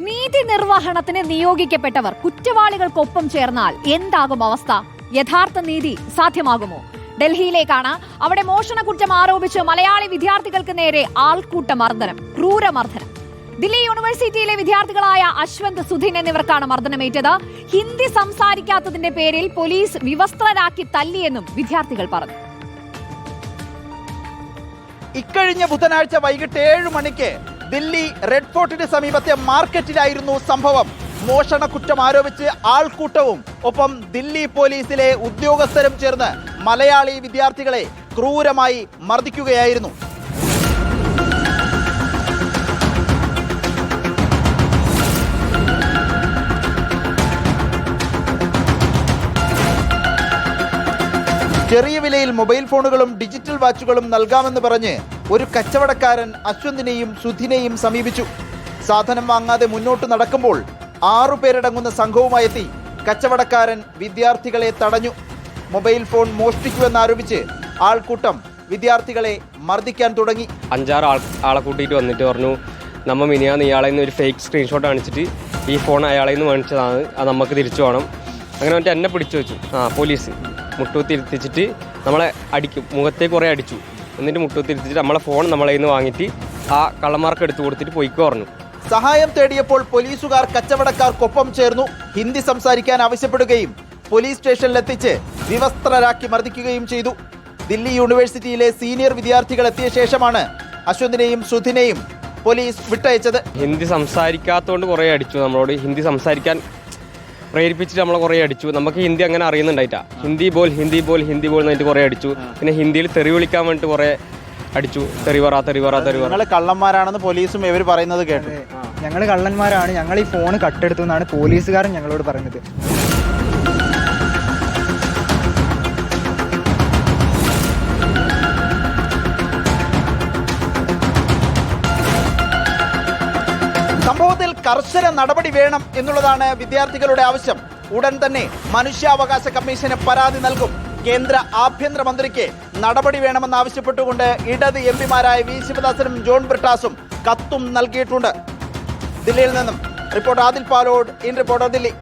നീതി നിർവഹണത്തിന് നിയോഗിക്കപ്പെട്ടവർ കുറ്റവാളികൾക്കൊപ്പം ചേർന്നാൽ എന്താകും അവസ്ഥ? യഥാർത്ഥ നീതി സാധ്യമാകുമോ? ഡൽഹിയിലേക്കാണ്. അവിടെ മോഷണ കുറ്റം ആരോപിച്ച് മലയാളി വിദ്യാർത്ഥികൾക്ക് നേരെ ആൾക്കൂട്ട മർദ്ദനം ക്രൂരമർദ്ദനം. ദില്ലി യൂണിവേഴ്സിറ്റിയിലെ വിദ്യാർത്ഥികളായ അശ്വന്ത് സുധിൻ എന്നിവർക്കാണ് മർദ്ദനമേറ്റത്. ഹിന്ദി സംസാരിക്കാത്തതിന്റെ പേരിൽ പോലീസ് വിവസ്ത്രരാക്കി തല്ലിയെന്നും വിദ്യാർത്ഥികൾ പറഞ്ഞു. ഇക്കഴിഞ്ഞ ബുധനാഴ്ച വൈകിട്ട് ഏഴ് മണിക്ക് ദില്ലി റെഡ് ഫോർട്ടിന് സമീപത്തെ മാർക്കറ്റിലായിരുന്നു സംഭവം. മോഷണ കുറ്റം ആരോപിച്ച് ആൾക്കൂട്ടവും ഒപ്പം ദില്ലി പോലീസിലെ ഉദ്യോഗസ്ഥരും ചേർന്ന് മലയാളി വിദ്യാർത്ഥികളെ ക്രൂരമായി മർദ്ദിക്കുകയായിരുന്നു. ചെറിയ വിലയിൽ മൊബൈൽ ഫോണുകളും ഡിജിറ്റൽ വാച്ചുകളും നൽകാമെന്ന് പറഞ്ഞ് ഒരു കച്ചവടക്കാരൻ അശ്വന്തിനെയും സുധിനെയും സമീപിച്ചു. സാധനം വാങ്ങാതെ മുന്നോട്ട് നടക്കുമ്പോൾ ആറുപേരടങ്ങുന്ന സംഘവുമായെത്തി കച്ചവടക്കാരൻ വിദ്യാർത്ഥികളെ തടഞ്ഞു. മൊബൈൽ ഫോൺ മോഷ്ടിക്കുമെന്നാരോപിച്ച് ആൾക്കൂട്ടം വിദ്യാർത്ഥികളെ മർദ്ദിക്കാൻ തുടങ്ങി. അഞ്ചാറ് ആൾ ആളെ കൂട്ടിയിട്ട് വന്നിട്ട് പറഞ്ഞു നമ്മൾ മിനിയാന്ന് ഇയാളെ നിന്ന് ഒരു ഫേക്ക് സ്ക്രീൻഷോട്ട് കാണിച്ചിട്ട് ഈ ഫോൺ അയാളെ നിന്ന് മേടിച്ചതാണ് അത് നമുക്ക് തിരിച്ചു വേണം. അങ്ങനെ മറ്റേ എന്നെ പിടിച്ചു വെച്ചു. ആ പോലീസ് മുട്ടൂത്തി നമ്മളെ അടിക്കും. മുഖത്തേക്ക് കുറേ അടിച്ചു. എന്നിട്ട് തിരിച്ചിട്ട് നമ്മളെ ഫോൺ നമ്മളെ നിന്ന് വാങ്ങിയിട്ട് ആ കള്ളന്മാർക്ക് എടുത്തു കൊടുത്തിട്ട് പോയിക്കോ പറഞ്ഞു. സഹായം തേടിയപ്പോൾ പോലീസുകാർ കച്ചവടക്കാർക്കൊപ്പം ചേർന്നു. ഹിന്ദി സംസാരിക്കാൻ ആവശ്യപ്പെടുകയും പോലീസ് സ്റ്റേഷനിലെത്തിച്ച് വിവസ്ത്രരാക്കി മർദ്ദിക്കുകയും ചെയ്തു. ദില്ലി യൂണിവേഴ്സിറ്റിയിലെ സീനിയർ വിദ്യാർത്ഥികൾ എത്തിയ ശേഷമാണ് അശ്വന്തിനെയും സുധിനെയും പോലീസ് വിട്ടയച്ചത്. ഹിന്ദി സംസാരിക്കാത്തതുകൊണ്ട് കുറേ അടിച്ചു നമ്മളോട്. ഹിന്ദി സംസാരിക്കാൻ പ്രേരിപ്പിച്ചിട്ട് നമ്മളെ കുറേ അടിച്ചു. നമുക്ക് ഹിന്ദി അങ്ങനെ അറിയുന്നുണ്ടായിട്ടാ. ഹിന്ദി ബോൾ ഹിന്ദി ബോൾ ഹിന്ദി ബോൾ എന്നിട്ട് കുറേ അടിച്ചു. പിന്നെ ഹിന്ദിയിൽ തെറി വിളിക്കാൻ വേണ്ടിട്ട് കുറേ അടിച്ചു. തെറി തെറിവറ തെറി പറ തെറി പറ. നിങ്ങൾ കള്ളന്മാരാണെന്ന് പോലീസും ഇവർ പറയുന്നത് കേട്ടു. ഞങ്ങൾ കള്ളന്മാരാണ്. ഞങ്ങൾ ഈ ഫോൺ കട്ടെടുത്തു എന്നാണ് പോലീസുകാരൻ ഞങ്ങളോട് പറയുന്നത്. സംഭവത്തിൽ കർശന നടപടി വേണം എന്നുള്ളതാണ് വിദ്യാർത്ഥികളുടെ ആവശ്യം. ഉടൻ തന്നെ മനുഷ്യാവകാശ കമ്മീഷന് പരാതി നൽകും. കേന്ദ്ര ആഭ്യന്തരമന്ത്രിക്ക് നടപടി വേണമെന്നാവശ്യപ്പെട്ടുകൊണ്ട് ഇടത് എം പിമാരായ വി. ശിവദാസനും ജോൺ ബ്രിട്ടാസും കത്തും നൽകിയിട്ടുണ്ട്. ദില്ലിയിൽ നിന്നും reporter Adil Palode in reporter Delhi.